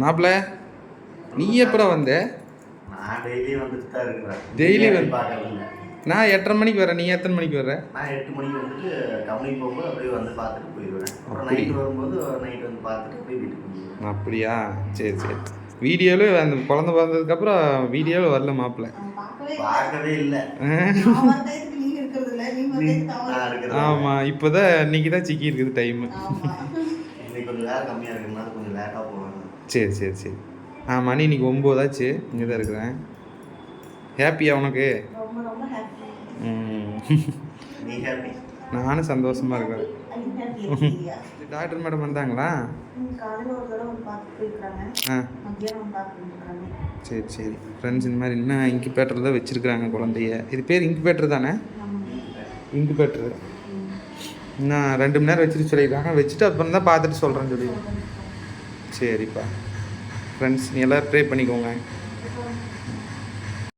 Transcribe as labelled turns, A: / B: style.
A: மாப்பிள்ள நீ எப்படா வந்த?
B: நான் டெய்லி
A: வந்து- நான் எட்டரை மணிக்கு வரேன். நீ எத்தனை மணிக்கு வர்ற?
B: நான் எட்டு மணிக்கு வந்துட்டு கம்பெனி போகும்போது அப்படியே வந்து பார்த்துட்டு போயிடுவேன். அப்புறம். நைட்டு வரும்போது நைட் வந்து பார்த்துட்டு அப்படியே வீட்டுக்கு
A: அப்படியா? சரி சரி. வீடியோவில் அந்த குழந்தை பிறந்ததுக்கப்புறம் வீடியோவில் வரல மாப்பிள்ள
C: பார்க்கவே இல்லை.
A: ஆமாம் இப்போ தான் இன்னைக்கு தான் சிக்கி இருக்குது டைமு.
B: இன்னைக்கு கொஞ்சம் வேலை கம்மியாக இருக்கிறதுனால கொஞ்சம் லேட்டாக போவாங்க
A: சரி சரி சரி. ஆ மணி இன்னைக்கு ஒம்போதாச்சு. இங்கே தான் இருக்கிறேன். ஹாப்பியா உனக்கு? நானும் சந்தோஷமாக இருக்கிறேன். டாக்டர் மேடம் வந்தாங்களா. ஆ. சரி சரி. ஃப்ரெண்ட்ஸ் இந்த மாதிரி இன்னும் இன்குபேட்டர் தான் வச்சுருக்குறாங்க குழந்தைய. இது பேர் இன்குபேட்டர் தானே. இன்குபேட்டர். இன்னும் ரெண்டு மணி நேரம் வச்சுட்டு சொல்லியிருக்காங்க. வச்சுட்டு அப்புறம் தான் பார்த்துட்டு சொல்கிறேன்னு சொல்லி சரிப்பா. ஃப்ரெண்ட்ஸ் நீ எல்லோரும் ப்ரே பண்ணிக்கோங்க.